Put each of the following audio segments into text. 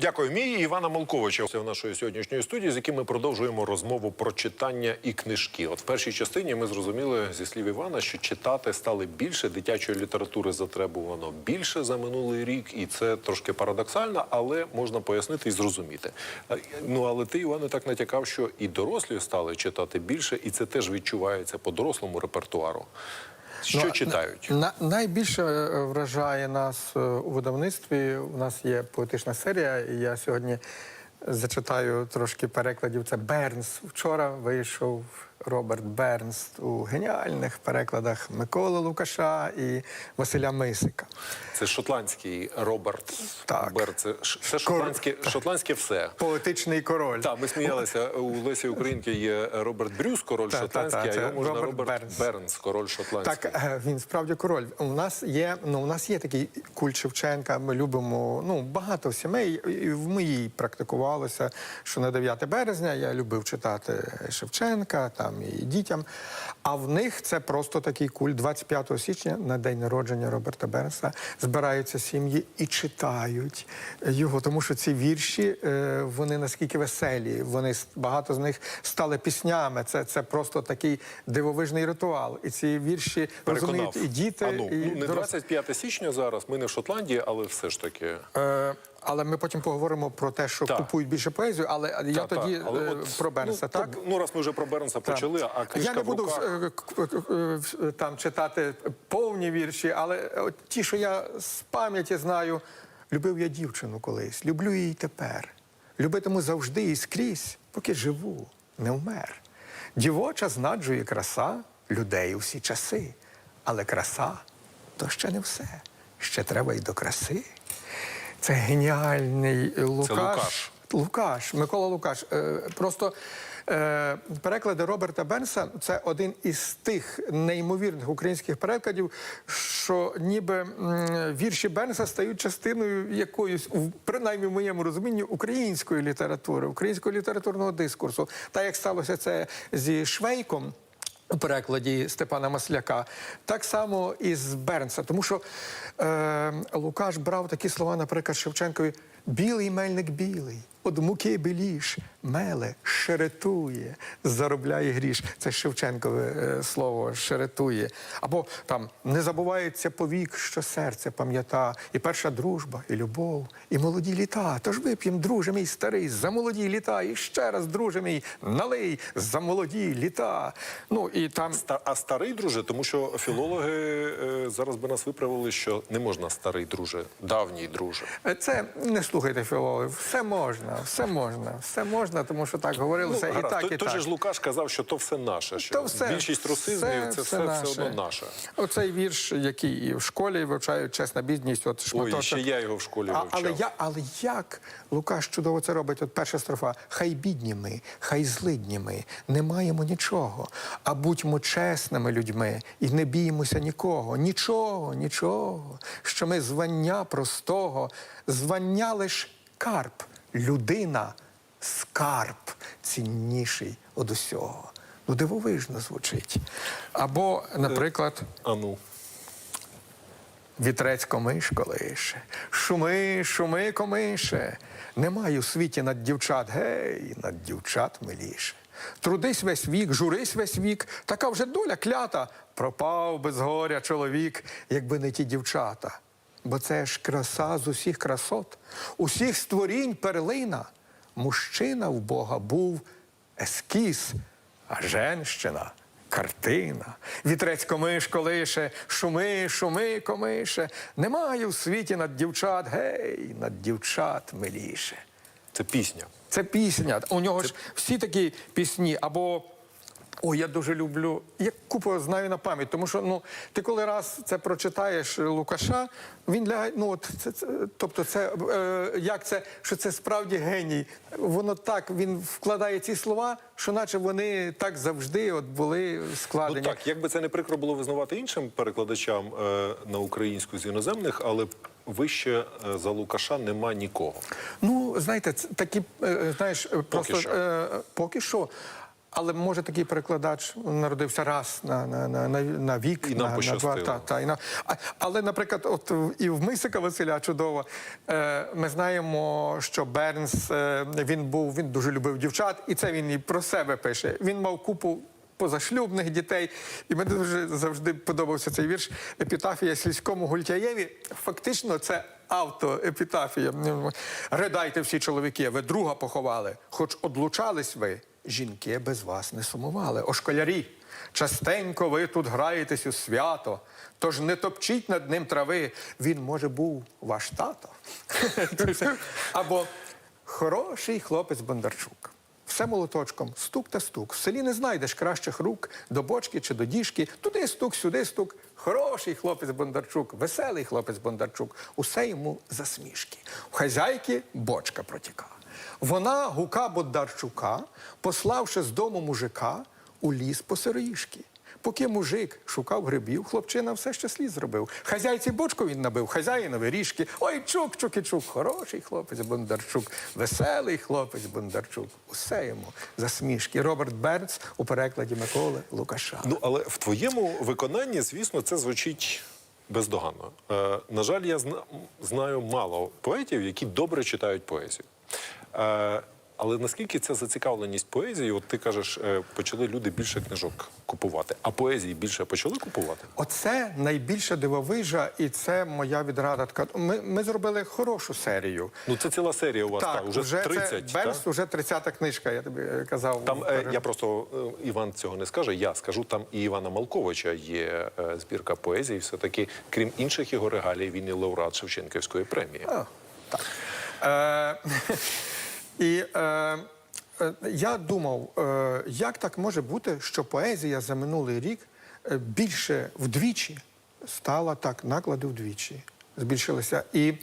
Дякую, мій Івана Малковича це в нашої сьогоднішньої студії, з яким ми продовжуємо розмову про читання і книжки. От в першій частині ми зрозуміли зі слів Івана, що читати стали більше, дитячої літератури затребувано більше за минулий рік, і це трошки парадоксально, але можна пояснити і зрозуміти. Е, Ну але ти, Іване, так натякав, що і дорослі стали читати більше, і це теж відчувається по дорослому репертуару. Що Ну, читають? На, найбільше е, вражає нас е, у видавництві. У нас є поетична серія, і я сьогодні зачитаю трошки перекладів. Це Бернс. Вчора вийшов Роберт Бернс у геніальних перекладах Миколи Лукаша і Василя Мисика. Це шотландський Роберт Так. Бер. Це, ш- це шотландське, шотландське все. Поетичний король. Так, ми сміялися. У Лесі Українки є Роберт Брюс, король Та, та, шотландський, та, а його можна Роберт Роберт Бернс. Бернс, король шотландський. Так, е, він справді король. У нас є, ну, у нас є такий культ Шевченка. Ми любимо ну, багато сімей, і в моїй практикувалося, що на 9 березня я любив читати Шевченка, там і дітям. А в них це просто такий культ. 25 січня, на день народження Роберта Бернса, збираються сім'ї і читають його, тому що ці вірші е, вони наскільки веселі, вони багато з них стали піснями. Це, це просто такий дивовижний ритуал. І ці вірші Переконав. розуміють і діти, А ну, і ну, не дорослі. 25 січня зараз. Ми не в Шотландії, але все ж таки. Е, але ми потім поговоримо про те, що Так. купують більше поезію. Але я Та, та, тоді але е, от, про Бернса, ну, так? про- Ну, раз ми вже про Бернса почали, а книжка я не в буду руках. е, е, там читати повні вірші, але от ті, що я з пам'яті знаю, любив я дівчину колись, люблю її тепер. Любитиму завжди і скрізь, поки живу, не вмер. Дівоча знаджує краса людей у всі часи, але краса то ще не все. Ще треба й до краси. Це геніальний Лукаш. Лукаш. Лукаш, Микола Лукаш. Е, просто е, переклади Роберта Бернса це один із тих неймовірних українських перекладів, що ніби вірші Бернса стають частиною якоїсь, в- принаймні в моєму розумінні, української літератури, українського літературного дискурсу. Та як сталося це зі Швейком. Перекладі Степана Масляка, так само і з Бернса. Тому що е, Лукаш брав такі слова, наприклад, Шевченкові Білий мельник білий, од муки біліш, меле, шеретує, заробляє гріш. Це Шевченкове е, слово шеретує. Або там не забувається повік, що серце пам'ята, і перша дружба, і любов, і молоді літа. Тож вип'єм, друже мій старий, за молоді літа, і ще раз, друже мій, налий за молоді літа. Ну і там А старий друже, тому що філологи е, зараз би нас виправили, що не можна старий друже, давній друже. Е, Це не слухайте філологів. Все можна, все можна, все можна, тому що так говорилося і Ну, гаразд. так, Той- і той так. же ж Лукаш казав, що то все наше. Що То все, більшість русизмів це все, все, одно наше. Оцей вірш, який і в школі вивчають чесна бідність, от Ой, ще я його в школі А, але, я, але як Лукаш чудово це робить? От перша строфа. Хай бідні ми, хай злидні ми, не маємо нічого. А будьмо чесними людьми і не біймося нікого. Нічого, нічого. Що ми звання простого, звання лиш карп, людина скарб цінніший од усього. Ну, дивовижно звучить. Або, наприклад, А ну. Вітрець комиш колише, шуми, шуми, комише. Немає у світі над дівчат, гей, над дівчат миліше. Трудись весь вік, журись весь вік, така вже доля клята. Пропав без горя чоловік, якби не ті дівчата. Бо це ж краса з усіх красот, усіх створінь перлина. Мужчина в Бога був ескіз, а женщина картина. Вітрець комиш колише, шуми, шуми, комише. Немає в світі над дівчат, гей, над дівчат миліше. Це пісня. Це пісня. У нього ж всі такі пісні або. Ой, я дуже люблю. Я купу знаю на пам'ять, тому що ну ти коли раз це прочитаєш Лукаша, він лягає. Ну от це, це тобто, це е, як це, що це справді геній. Воно так він вкладає ці слова, що наче вони так завжди от були Ну складені. так, як би це не прикро було визнавати іншим перекладачам е, на українську з іноземних, але вище е, за Лукаша нема нікого. Ну, знаєте, це такі, е, знаєш, просто що. е, поки що. Але може такий перекладач народився раз на, на, на, на, на вік, І нам на, на два. Та, та, і на, а, але, наприклад, от і в Мисика Василя чудово. Е, ми знаємо, що Бернс е, він був, він дуже любив дівчат, і це він і про себе пише. Він мав купу. Позашлюбних дітей, і мені дуже завжди подобався цей вірш Епітафія сільському гультяєві. Фактично, це автоепітафія. Ридайте всі чоловіки, ви друга поховали, хоч одлучались ви, жінки без вас не сумували. О школярі, частенько ви тут граєтесь у свято, тож не топчіть над ним трави. Він, може, був ваш тато. Або хороший хлопець Бондарчук. Все молоточком, стук та стук. В селі не знайдеш кращих рук до бочки чи до діжки. Туди стук, сюди стук. Хороший хлопець Бондарчук, веселий хлопець Бондарчук. Усе йому засмішки. У хазяйки бочка протіка. Вона гука Бондарчука, пославши з дому мужика у ліс по сироїшки. Поки мужик шукав грибів, хлопчина все ще слід зробив. Хазяйці бочку він набив, хазяїнові ріжки. Ой, чук, чук і чук, хороший хлопець Бондарчук, веселий хлопець Бондарчук. Усе йому засмішки. Роберт Бернс у перекладі Миколи Лукаша. Ну, але в твоєму виконанні, звісно, це звучить бездоганно. Е, на жаль, я зна- знаю мало поетів, які добре читають поезію. Е, але наскільки ця зацікавленість поезією, от ти кажеш, е, почали люди більше книжок купувати, а поезії більше почали купувати? Оце найбільша дивовижа, і це моя відрада. Така ми, ми зробили хорошу серію. Ну це ціла серія у вас, так, уже, вже 30. це та? Бернс, вже 30-та книжка, я тобі е, казав. Там е, я просто е, Іван цього не скаже. Я скажу, там і Івана Малковича є е, збірка поезії. Все таки, крім інших його регалій, він і лауреат Шевченківської премії. А, так. Е, і е, е, я думав, е, як так може бути, що поезія за минулий рік е, більше вдвічі стала так, наклади вдвічі збільшилися. І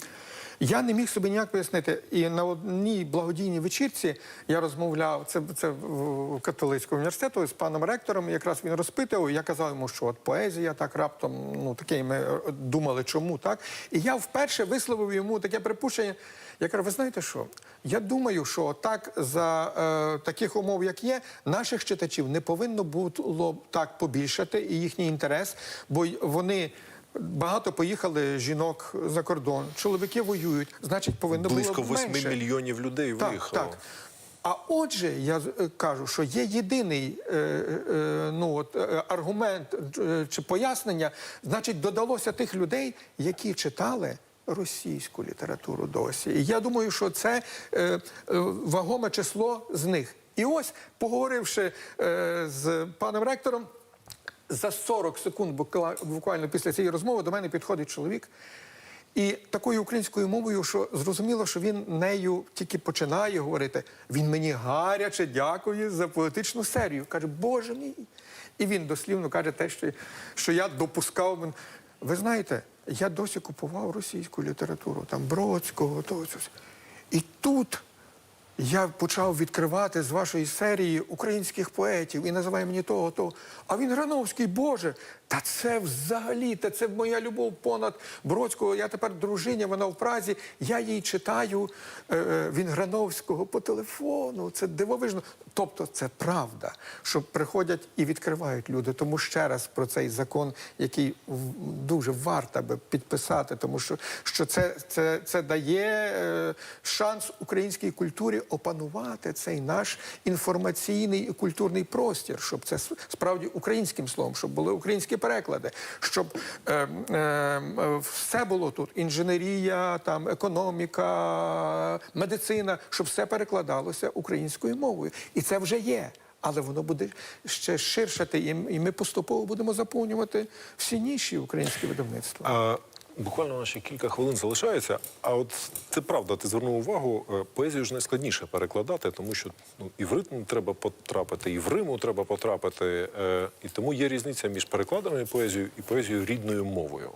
я не міг собі ніяк пояснити. І на одній благодійній вечірці я розмовляв, це, це в католицькому університету з паном ректором. Якраз він розпитував. Я казав йому, що от поезія так раптом, ну таке ми е, думали, чому так. І я вперше висловив йому таке припущення. Я кажу, ви знаєте що? Я думаю, що так за е, таких умов, як є, наших читачів не повинно було так побільшати і їхній інтерес, бо вони. Багато поїхали жінок за кордон, чоловіки воюють, значить, повинно Близько було 8 мільйонів людей Так, виїхало. так. А отже, я е, кажу, що є єдиний е, е, ну, от, е, аргумент е, чи пояснення, значить, додалося тих людей, які читали російську літературу досі. І я думаю, що це е, е, вагоме число з них. І ось, поговоривши е, з паном ректором, за 40 секунд буквально після цієї розмови до мене підходить чоловік. І такою українською мовою, що зрозуміло, що він нею тільки починає говорити. Він мені гаряче дякує за поетичну серію. Каже, Боже мій. І він дослівно каже те, що, що я допускав. Ви знаєте, я досі купував російську літературу, там Бродського, того. І тут я почав відкривати з вашої серії українських поетів і називає мені того, того. А він Грановський, Боже, та це взагалі, та це моя любов понад Бродського. Я тепер дружиня, вона в Празі. Я їй читаю е, е, він Грановського по телефону. Це дивовижно. Тобто це правда, що приходять і відкривають люди. Тому ще раз про цей закон, який дуже варто би підписати, тому що, що це, це, це дає е, шанс українській культурі опанувати цей наш інформаційний і культурний простір, щоб це справді українським словом, щоб були українські переклади, щоб е, е, все було тут: інженерія, там економіка, медицина, щоб все перекладалося українською мовою. І це вже є. Але воно буде ще ширшати, і ми поступово будемо заповнювати всі ніші українське видавництва. Буквально у нас ще кілька хвилин залишається. А от це правда, ти звернув увагу, е, поезію ж найскладніше перекладати, тому що ну, і в ритм треба потрапити, і в Риму треба потрапити. Е, і тому є різниця між перекладеною поезією і поезією рідною мовою.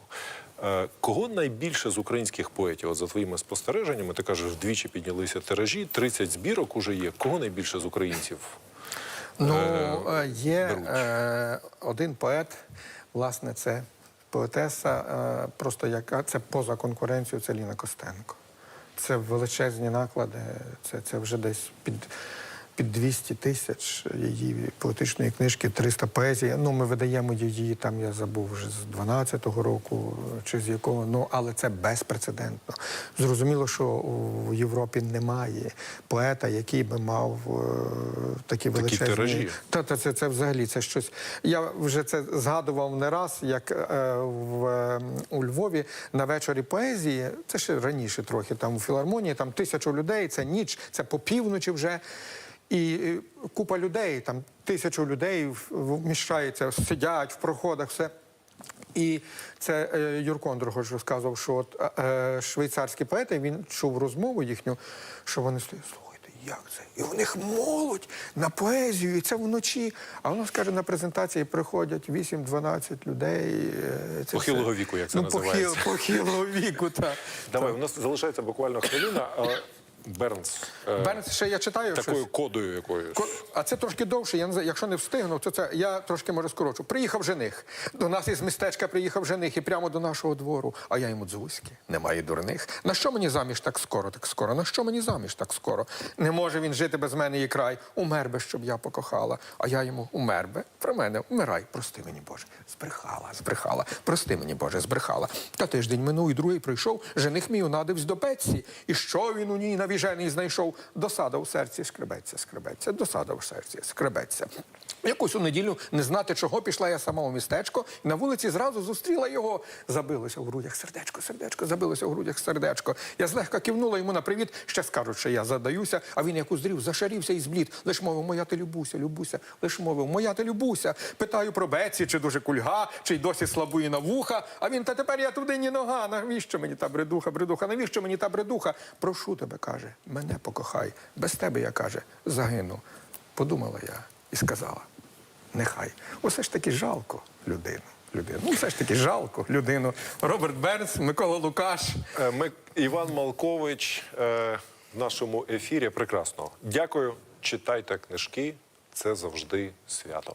Е, кого найбільше з українських поетів, от за твоїми спостереженнями, ти кажеш, вдвічі піднялися тиражі, 30 збірок уже є. Кого найбільше з українців? Ну, е, є беруть. е, один поет, власне, це поетеса, е, просто яка це поза конкуренцією, це Ліна Костенко. Це величезні наклади, це, це вже десь під під 200 тисяч її поетичної книжки, 300 поезій. Ну, ми видаємо її там, я забув вже з 12-го року чи з якого. Ну, але це безпрецедентно. Зрозуміло, що у Європі немає поета, який би мав е, такі величезні тиражі. та, та це, це взагалі це щось. Я вже це згадував не раз, як е, в, е, у Львові на вечорі поезії, це ще раніше трохи, там у філармонії, там тисячу людей, це ніч, це по півночі вже. І е, купа людей, там тисячу людей вміщається, сидять в проходах, все. І це е, Юрко Андрогош розказував, що от, е, швейцарські поети, він чув розмову їхню, що вони стоять, слухайте, як це? І у них молодь на поезію, і це вночі. А воно скаже, на презентації приходять 8-12 людей. Це Похилого все. віку, як це ну, називається. Похил, похилого віку, так. Давай, у нас залишається буквально хвилина. Бернс е, Бернс, ще я читаю такою щось. кодою якоюсь. А це трошки довше. Я не якщо не встигну, то це я трошки може скорочу. Приїхав жених. До нас із містечка приїхав жених і прямо до нашого двору. А я йому дзузьки. Немає дурних. На що мені заміж так скоро, так скоро? На що мені заміж так скоро? Не може він жити без мене і край. Умер би, щоб я покохала. А я йому умер би. Про мене умирай. Прости мені, Боже. Збрехала, збрехала. Прости мені, Боже, збрехала. Та тиждень минув і другий прийшов. Жених мій унадивсь до пеці. І що він у ній навіжений знайшов? Досада у серці скребеться, скребеться, досада у серці скребеться. Якусь у неділю не знати чого пішла я сама у містечко, і на вулиці зразу зустріла його. Забилося в грудях сердечко, сердечко, забилося в грудях сердечко. Я злегка кивнула йому на привіт, ще скажуть, що я задаюся, а він як уздрів, зашарівся і зблід. Лиш мовив, моя ти любуся, любуся, лиш мовив, моя ти любуся. Питаю про Беці, чи дуже кульга, чи й досі слабує на вуха. А він, та тепер я туди ні нога. Навіщо мені та бредуха, бредуха? Навіщо мені та бредуха? Прошу тебе, каже, мене покохай. Без тебе, я каже, загину. Подумала я і сказала: нехай. Усе ж таки жалко людину. Людину. Ну, все ж таки жалко людину. Роберт Бернс, Микола Лукаш. Е, Ми, Іван Малкович е, в нашому ефірі. Прекрасно. Дякую. Читайте книжки. Це завжди свято.